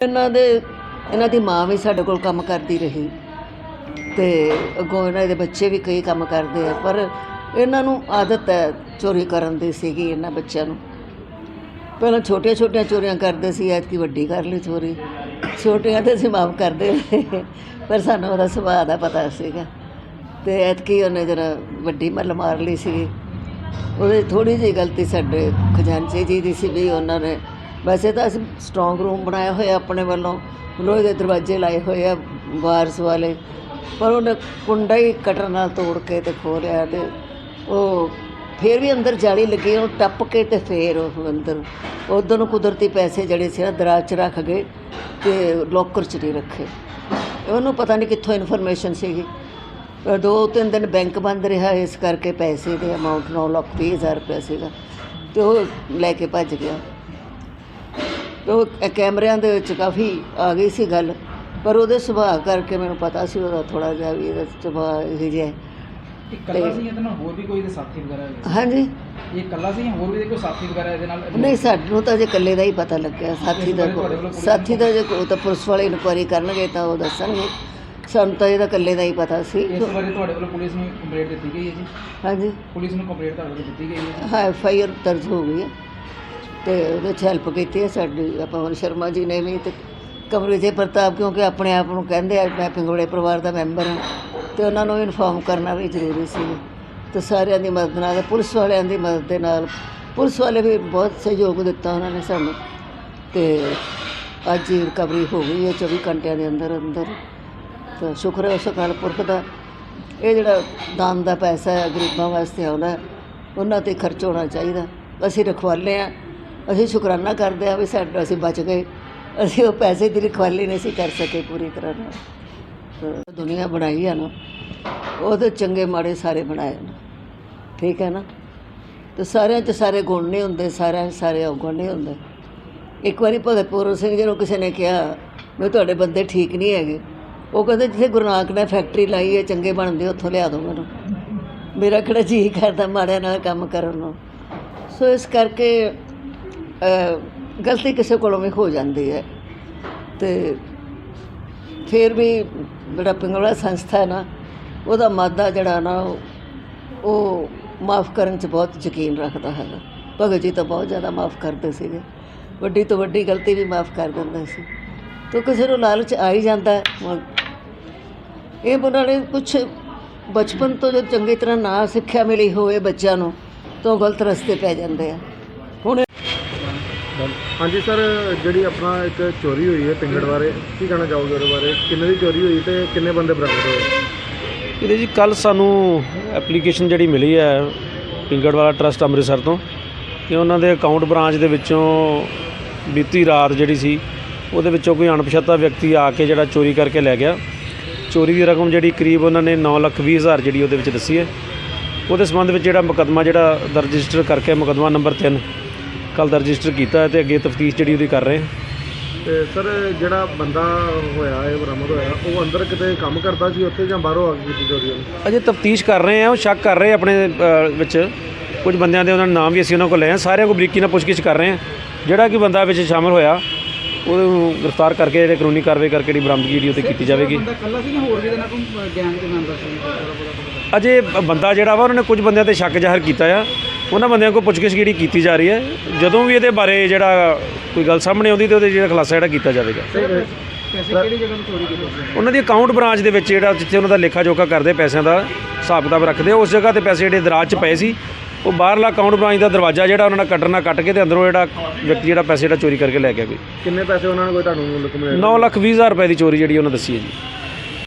ਇਹਨਾਂ ਦੇ ਇਹਨਾਂ ਦੀ ਮਾਂ ਵੀ ਸਾਡੇ ਕੋਲ ਕੰਮ ਕਰਦੀ ਰਹੀ ਤੇ ਅੱਗੋਂ ਇਹਨਾਂ ਦੇ ਬੱਚੇ ਵੀ ਕਈ ਕੰਮ ਕਰਦੇ ਆ ਪਰ ਇਹਨਾਂ ਨੂੰ ਆਦਤ ਹੈ ਚੋਰੀ ਕਰਨ ਦੀ ਸੀਗੀ ਇਹਨਾਂ ਬੱਚਿਆਂ ਨੂੰ। ਪਹਿਲਾਂ ਛੋਟੀਆਂ ਛੋਟੀਆਂ ਚੋਰੀਆਂ ਕਰਦੇ ਸੀ ਐਤਕੀ ਵੱਡੀ ਕਰ ਲਈ ਚੋਰੀ। ਛੋਟੀਆਂ ਤੇ ਅਸੀਂ ਮਾਫ ਕਰਦੇ ਰਹੇ, ਪਰ ਸਾਨੂੰ ਉਹਦਾ ਸੁਭਾਅ ਦਾ ਪਤਾ ਸੀਗਾ। ਤੇ ਐਤਕੀ ਉਹਨੇ ਜਰਾ ਵੱਡੀ ਮੱਲ ਮਾਰ ਲਈ ਸੀ ਉਹਦੇ ਥੋੜੀ ਜਿਹੀ ਗਲਤੀ ਸਾਡੇ ਖਜ਼ਾਨਚੀ ਜੀ ਦੀ ਸੀ ਵੀ ਉਹਨਾਂ ਨੇ ਵੈਸੇ ਤਾਂ ਅਸੀਂ ਸਟਰੋਂਗ ਰੂਮ ਬਣਾਇਆ ਹੋਇਆ ਆਪਣੇ ਵੱਲੋਂ ਲੋਹੇ ਦੇ ਦਰਵਾਜ਼ੇ ਲਾਏ ਹੋਏ ਆ ਬਾਰਸ ਵਾਲੇ ਪਰ ਉਹਨੇ ਕੁੰਡਾ ਹੀ ਕਟਰ ਨਾਲ ਤੋੜ ਕੇ ਤੇ ਖੋਲਿਆ ਤੇ ਉਹ ਫੇਰ ਵੀ ਅੰਦਰ ਜਾਲੀ ਲੱਗੀ ਉਹ ਟੱਪ ਕੇ ਤੇ ਫੇਰ ਉਹ ਅੰਦਰ ਉਦੋਂ ਨੂੰ ਕੁਦਰਤੀ ਪੈਸੇ ਜਿਹੜੇ ਸੀ ਨਾ ਦਰਾਜ 'ਚ ਰੱਖ ਗਏ ਤੇ ਲੋਕਰ 'ਚ ਨਹੀਂ ਰੱਖੇ। ਉਹਨੂੰ ਪਤਾ ਨਹੀਂ ਕਿੱਥੋਂ ਇਨਫੋਰਮੇਸ਼ਨ ਸੀਗੀ। ਅ, ਦੋ ਤਿੰਨ ਦਿਨ ਬੈਂਕ ਬੰਦ ਰਿਹਾ ਇਸ ਕਰਕੇ ਪੈਸੇ ਦੇ ਅਮਾਉਂਟ 9 ਲੱਖ ਵੀਹ ਹਜ਼ਾਰ ਰੁਪਇਆ ਸੀਗਾ ਤੇ ਉਹ ਲੈ ਕੇ ਭੱਜ ਗਿਆ। ਉਹ ਕ- ਕੈਮਰਿਆਂ ਦੇ ਵਿੱਚ ਕਾਫੀ ਆ ਗਈ ਸੀ ਗੱਲ ਪਰ ਉਹਦੇ ਸੁਭਾਅ ਕਰਕੇ ਮੈਨੂੰ ਪਤਾ ਸੀ ਉਹਦਾ ਥੋੜਾ ਜਿਹਾ ਵੀ ਇਹਦਾ ਸੁਭਾਅ ਇਹ ਜਿਹਾ ਹੈ। ਇਕੱਲਾ ਸੀ ਇਹਦੇ ਨਾਲ ਹੋਰ ਵੀ ਕੋਈ ਇਹਦੇ ਸਾਥੀ ਵਗੈਰਾ ਹੈਗੇ? ਹਾਂਜੀ। ਇਹ ਇਕੱਲਾ ਸੀ ਜਾਂ ਹੋਰ ਵੀ ਇਹਦੇ ਕੋਈ ਸਾਥੀ ਵਗੈਰਾ ਇਹਦੇ ਨਾਲ? ਨਹੀਂ ਸਾਨੂੰ ਤਾਂ ਜੇ ਇਕੱਲੇ ਦਾ ਹੀ ਪਤਾ ਲੱਗਿਆ। ਸਾਥੀ ਦਾ ਪੁਲਿਸ ਸਾਥੀ ਦਾ ਜੇ ਕੋਈ ਤਾਂ ਪੁਲਿਸ ਵਾਲੇ ਇਨਕੁਆਇਰੀ ਕਰਨਗੇ ਤਾਂ ਉਹ ਦੱਸਣਗੇ। ਸਾਨੂੰ ਤਾਂ ਇਹਦਾ ਇਕੱਲੇ ਦਾ ਹੀ ਪਤਾ ਸੀ। ਇਸ ਬਾਰੇ ਤੁਹਾਡੇ ਵੱਲੋਂ ਪੁਲਿਸ ਨੂੰ ਕੰਪਲੇਂਟ ਦਿੱਤੀ ਗਈ ਹੈ ਜੀ। ਹਾਂਜੀ। ਪੁਲਿਸ ਨੂੰ ਕੰਪਲੇਂਟ ਤੁਹਾਡੇ ਵੱਲੋਂ ਦਿੱਤੀ ਗਈ ਹੈ ਹਾਂ ਐਫ ਆਈ ਆਰ ਦਰਜ ਹੋ ਗਈ ਹੈ। ਤੇ ਉਹਦੇ 'ਚ ਹੈਲਪ ਕੀਤੀ ਹੈ ਸਾਡੀ ਪਵਨ ਸ਼ਰਮਾ ਜੀ ਨੇ ਵੀ ਤੇ ਕਮਰੇ ਵਿਜੇ ਪ੍ਰਤਾਪ ਕਿਉਂਕਿ ਆਪਣੇ ਆਪ ਨੂੰ ਕਹਿੰਦੇ ਆ, ਮੈਂ ਪਿੰਗੋੜੇ ਪਰਿਵਾਰ ਦਾ ਮੈਂਬਰ ਹਾਂ ਤੇ ਉਹਨਾਂ ਨੂੰ ਇਨਫੋਰਮ ਕਰਨਾ ਵੀ ਜ਼ਰੂਰੀ ਸੀ। ਤੇ ਸਾਰਿਆਂ ਦੀ ਮਦਦ ਨਾਲ, ਪੁਲਿਸ ਵਾਲਿਆਂ ਦੀ ਮਦਦ ਦੇ ਨਾਲ, ਪੁਲਿਸ ਵਾਲੇ ਵੀ ਬਹੁਤ ਸਹਿਯੋਗ ਦਿੱਤਾ ਉਹਨਾਂ ਨੇ ਸਾਨੂੰ। ਤੇ ਅੱਜ ਹੀ ਰਿਕਵਰੀ ਹੋ ਗਈ ਹੈ 24 ਘੰਟਿਆਂ ਦੇ ਅੰਦਰ ਅੰਦਰ। ਤਾਂ ਸ਼ੁਕਰ ਹੈ ਉਸ ਅਕਾਲ ਪੁਰਖ ਦਾ। ਇਹ ਜਿਹੜਾ ਦਾਨ ਦਾ ਪੈਸਾ ਹੈ, ਗਰੀਬਾਂ ਵਾਸਤੇ ਆਉਂਦਾ, ਉਹਨਾਂ ਤੇ ਖਰਚ ਹੋਣਾ ਚਾਹੀਦਾ। ਅਸੀਂ ਰਖਵਾਲੇ ਆ ਅਸੀਂ ਸ਼ੁਕਰਾਨਾ ਕਰਦੇ ਹਾਂ ਵੀ ਸਾਡਾ ਅਸੀਂ ਬਚ ਗਏ। ਅਸੀਂ ਉਹ ਪੈਸੇ ਦੀ ਰਖਵਾਲੀ ਨਹੀਂ ਸੀ ਕਰ ਸਕੇ ਪੂਰੀ ਤਰ੍ਹਾਂ ਨਾਲ। ਦੁਨੀਆ ਬਣਾਈ ਆ ਨਾ ਉਹਦੇ ਚੰਗੇ ਮਾੜੇ ਸਾਰੇ ਬਣਾਏ ਨੇ। ਠੀਕ ਹੈ ਨਾ? ਤੇ ਸਾਰਿਆਂ 'ਚ ਸਾਰੇ ਗੁਣ ਨਹੀਂ ਹੁੰਦੇ, ਸਾਰਿਆਂ 'ਚ ਸਾਰੇ ਔਗੁਣ ਨਹੀਂ ਹੁੰਦੇ। ਇੱਕ ਵਾਰੀ ਭਗਤ ਪੂਰਨ ਸਿੰਘ ਜੀ ਨੂੰ ਕਿਸੇ ਨੇ ਕਿਹਾ ਵੀ ਤੁਹਾਡੇ ਬੰਦੇ ਠੀਕ ਨਹੀਂ ਹੈਗੇ। ਉਹ ਕਹਿੰਦੇ, ਜਿੱਥੇ ਗੁਰੂ ਨਾਨਕ ਨੇ ਫੈਕਟਰੀ ਲਾਈ ਹੈ, ਚੰਗੇ ਬਣਦੇ ਉੱਥੋਂ ਲਿਆ ਦਿਓ ਮੈਨੂੰ। ਮੇਰਾ ਕਿਹੜਾ ਜੀ ਕਰਦਾ ਮਾੜਿਆਂ ਨਾਲ ਕੰਮ ਕਰਨ ਨੂੰ। ਸੋ ਇਸ ਕਰਕੇ ਗਲਤੀ ਕਿਸੇ ਕੋਲੋਂ ਵੀ ਹੋ ਜਾਂਦੀ ਹੈ। ਤੇ ਫਿਰ ਵੀ ਜਿਹੜਾ ਪਿੰਗਲਾ ਸੰਸਥਾ ਹੈ ਨਾ, ਉਹਦਾ ਮਾਦਾ ਜਿਹੜਾ ਨਾ, ਉਹ- ਉਹ ਮਾਫ ਕਰਨ 'ਚ ਬਹੁਤ ਯਕੀਨ ਰੱਖਦਾ ਹੈਗਾ। ਭਗਤ ਜੀ ਤਾਂ ਬਹੁਤ ਜ਼ਿਆਦਾ ਮਾਫ ਕਰਦੇ ਸੀਗੇ। ਵੱਡੀ ਤੋਂ ਵੱਡੀ ਗਲਤੀ ਵੀ ਮਾਫ ਕਰ ਦਿੰਦੇ ਸੀ। ਤੋ ਕਿਸੇ ਨੂੰ ਲਾਲਚ ਆ ਹੀ ਜਾਂਦਾ ਇਹ ਉਹਨਾਂ ਨੇ ਕੁਝ ਬਚਪਨ ਤੋਂ ਜੋ ਚੰਗੀ ਤਰ੍ਹਾਂ ਨਾ ਸਿੱਖਿਆ ਮਿਲੀ ਹੋਵੇ ਬੱਚਿਆਂ ਨੂੰ, ਤਾਂ ਉਹ ਗਲਤ ਰਸਤੇ ਪੈ ਜਾਂਦੇ ਆ। ਹੁਣ ਹਾਂਜੀ ਸਰ, ਜਿਹੜੀ ਆਪਣਾ ਇੱਕ ਚੋਰੀ ਹੋਈ ਹੈ ਪਿੰਗੜ ਬਾਰੇ, ਕੀ ਕਹਿਣਾ ਚਾਹੋਗੇ ਉਹਦੇ ਬਾਰੇ? ਕਿੰਨੇ ਦੀ ਚੋਰੀ ਹੋਈ ਤੇ ਕਿੰਨੇ ਬੰਦੇ ਬਰਾਮਦ ਹੋਏ? ਇਹਦੇ ਜੀ ਕੱਲ ਸਾਨੂੰ ਐਪਲੀਕੇਸ਼ਨ ਜਿਹੜੀ ਮਿਲੀ ਹੈ ਪਿੰਗੜ ਵਾਲਾ ਟਰਸਟ ਅੰਮ੍ਰਿਤਸਰ ਤੋਂ ਕਿ ਉਹਨਾਂ ਦੇ ਅਕਾਊਂਟ ਬ੍ਰਾਂਚ ਦੇ ਵਿੱਚੋਂ ਬੀਤੀ ਰਾਤ ਜਿਹੜੀ ਸੀ, ਉਹਦੇ ਵਿੱਚੋਂ ਕੋਈ ਅਣਪਛਾਤਾ ਵਿਅਕਤੀ ਆ ਕੇ ਜਿਹੜਾ ਚੋਰੀ ਕਰਕੇ ਲੈ ਗਿਆ। ਚੋਰੀ ਦੀ ਰਕਮ ਜਿਹੜੀ ਕਰੀਬ ਉਹਨਾਂ ਨੇ 9 ਲੱਖ ਵੀਹ ਹਜ਼ਾਰ ਜਿਹੜੀ ਉਹਦੇ ਵਿੱਚ ਦੱਸੀ ਹੈ। ਉਹਦੇ ਸੰਬੰਧ ਵਿੱਚ ਜਿਹੜਾ ਮੁਕੱਦਮਾ ਜਿਹੜਾ ਦਰਜ ਰਜਿਸਟਰ ਕਰਕੇ ਮੁਕੱਦਮਾ ਨੰਬਰ 3 ਕੱਲ ਦਰਜ ਰਜਿਸਟਰ ਕੀਤਾ ਹੈ ਤੇ ਅੱਗੇ ਤਫਤੀਸ਼ ਜਿਹੜੀ ਉਹਦੀ ਕਰ ਰਹੇ ਹਾਂ। ਤੇ ਸਰ ਜਿਹੜਾ ਬੰਦਾ ਹੋਇਆ ਇਹ ਬਰਾਮਦ ਹੋਇਆ ਉਹ ਅੰਦਰ ਕਿਤੇ ਕੰਮ ਕਰਦਾ ਸੀ ਉੱਥੇ ਜਾਂ ਬਾਹਰੋਂ ਆ ਕੇ ਕੀਤੀ ਚੋਰੀ ਉਹਨੇ ਅਜੇ ਤਫਤੀਸ਼ ਕਰ ਰਹੇ ਆ ਉਹ ਸ਼ੱਕ ਕਰ ਰਹੇ ਆਪਣੇ ਅ, ਵਿੱਚ। ਕੁਝ ਬੰਦਿਆਂ ਦੇ ਉਹਨਾਂ ਦੇ ਨਾਮ ਵੀ ਅਸੀਂ ਉਹਨਾਂ ਕੋਲ ਲਏ ਆ ਸਾਰਿਆਂ ਕੋਲ ਬਰੀਕੀ ਨਾਲ ਪੁੱਛਗਿੱਛ ਕਰ ਰਹੇ ਆ ਜਿਹੜਾ ਕਿ ਬੰਦਾ ਵਿੱਚ ਸ਼ਾਮਲ ਹੋਇਆ ਉਹਨੂੰ ਗ੍ਰਿਫਤਾਰ ਕਰਕੇ ਜਿਹੜੇ ਕਾਨੂੰਨੀ ਕਾਰਵਾਈ ਕਰਕੇ ਜਿਹੜੀ ਬਰਾਮਦਗੀ ਜਿਹੜੀ ਉਹ ਤੇ ਕੀਤੀ ਜਾਵੇਗੀ। ਬੰਦਾ ਇਕੱਲਾ ਸੀ ਜਾਂ ਹੋਰ ਵੀ ਇਹਦੇ ਨਾਲ ਕੋਈ ਗੈਂਗ ਦੇ ਮੈਂਬਰ ਸੀ? ਸਾਰਾ ਪਤਾ ਪਤਾ ਅਜੇ ਬ- ਬੰਦਾ ਜਿਹੜਾ ਵਾ ਉਹਨਾਂ ਨੇ ਕੁਝ ਬੰਦਿਆਂ ਤੇ ਸ਼ੱਕ ਜ਼ਾਹਰ ਕੀਤਾ ਆ। ਉਹਨਾਂ ਬੰਦਿਆਂ ਕੋਲ ਪੁੱਛਗਿੱਛ ਜਿਹੜੀ ਕੀਤੀ ਜਾ ਰਹੀ ਹੈ। ਜਦੋਂ ਵੀ ਇਹਦੇ ਬਾਰੇ ਜਿਹੜਾ ਕੋਈ ਗੱਲ ਸਾਹਮਣੇ ਆਉਂਦੀ ਤੇ ਉਹਦੇ ਜਿਹੜਾ ਖੁਲਾਸਾ ਜਿਹੜਾ ਕੀਤਾ ਜਾਵੇਗਾ। ਪੈਸੇ ਕਿਹੜੀ ਜਗ੍ਹਾ ਤੋਂ ਚੋਰੀ ਕੀਤੇ ਉਹਨਾਂ ਦੀ ਅਕਾਊਂਟ ਬ੍ਰਾਂਚ ਦੇ ਵਿੱਚ ਜਿਹੜਾ ਜਿੱਥੇ ਉਹਨਾਂ ਦਾ ਲੇਖਾ ਜੋਖਾ ਕਰਦੇ ਪੈਸਿਆਂ ਦਾ ਹਿਸਾਬ ਕਿਤਾਬ ਰੱਖਦੇ ਉਸ ਜਗ੍ਹਾ ਤੇ ਪੈਸੇ ਜਿਹੜੇ ਦਰਾਜ 'ਚ ਪਏ ਸੀ ਉਹ ਬਾਹਰਲਾ ਅਕਾਊਂਟ ਬ੍ਰਾਂਚ ਦਾ ਦਰਵਾਜ਼ਾ ਜਿਹੜਾ ਉਹਨਾਂ ਨਾਲ ਕੱਟਣ ਨਾਲ ਕੱਟ ਕੇ ਤੇ ਅੰਦਰੋਂ ਜਿਹੜਾ ਵਿਅਕਤੀ ਜਿਹੜਾ ਪੈਸੇ ਜਿਹੜਾ ਚੋਰੀ ਕਰਕੇ ਲੈ ਗਿਆ ਕੋਈ। ਕਿੰਨੇ ਪੈਸੇ ਉਹਨਾਂ ਨੇ ਕੋਈ ਤੁਹਾਨੂੰ ਮੁੱਲ ਕਮਲੇ 9 ਲੱਖ 20 ਹਜ਼ਾਰ ਰੁਪਏ ਦੀ ਚੋਰੀ ਜਿਹੜੀ ਉਹਨਾਂ ਦੱਸੀ ਹੈ ਜੀ।